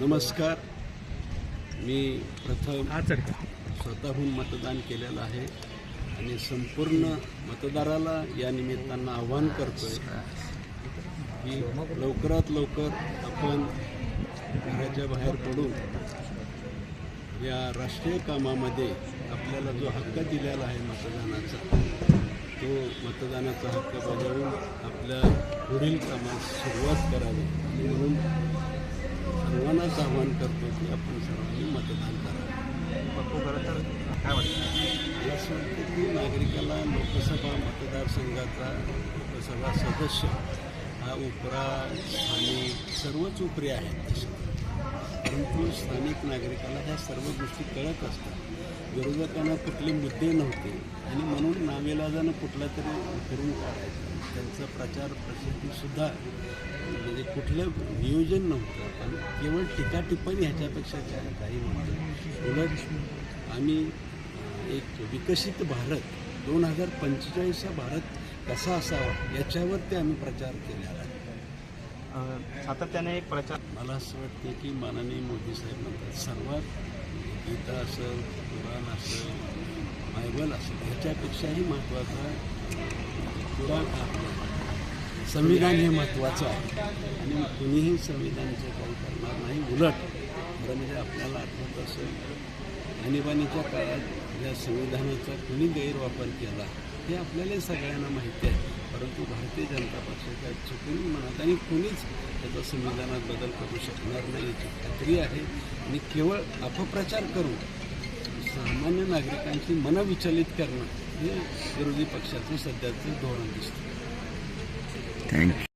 नमस्कार. मी प्रथम स्वतःहून मतदान केलेलं आहे. आणि संपूर्ण मतदाराला या निमित्तानं आव्हान करतोय की लवकरात लवकर आपण घराच्या बाहेर पडून या राष्ट्रीय कामामध्ये आपल्याला जो हक्क दिलेला आहे मतदानाचा तो मतदानाचा हक्क बजावून आपल्या पुढील कामास सुरुवात करावी. म्हणून सर्वांनाच आवाहन करतो की आपण सर्वांनी मतदान करावं मला असं वाटतं की नागरिकाला लोकसभा मतदारसंघाचा लोकसभा सदस्य हा उपरा स्थानिक सर्वच उपरी आहेत परंतु स्थानिक नागरिकाला ह्या सर्व गोष्टी कळत असतात. विरोधकांना कुठले मुद्दे नव्हते. आणि म्हणून नावेलाजानं कुठला तरी करून काढायचं. त्यांचा प्रचार प्रसिद्धीसुद्धा म्हणजे कुठलं नियोजन नव्हतं. पण केवळ टीकाटिप्पणी ह्याच्यापेक्षा काही नव्हतं उलट आम्ही एक विकसित भारत दोन हजार पंचेचाळीसचा भारत कसा असावा याच्यावरती आम्ही प्रचार केलेला आहे. सातत्याने एक प्रचार मला असं वाटतं की माननीय मोदी साहेब म्हणतात सर्वात गीता असेल कुराण असेल बायबल असेल ह्याच्यापेक्षाही महत्त्वाचा कुराण आपलं संविधान हे महत्त्वाचं आहे. आणि कुणीही संविधानाचं काही करणार नाही उलट खरं म्हणजे आपल्याला आठवत असेल आणीबाणीच्या काळात या संविधानाचा कुणी गैरवापर केला हे आपल्याला सगळ्यांना माहिती आहे. परंतु भारतीय जनता पक्षाच्या चुकून म्हणत आणि कुणीच त्याचा संविधानात बदल करू शकणार नाही याची खात्री आहे. आणि केवळ अपप्रचार करून सामान्य नागरिकांची मनं विचलित करणं हे विरोधी पक्षाचं सध्याचं धोरण दिसतं थँक्यू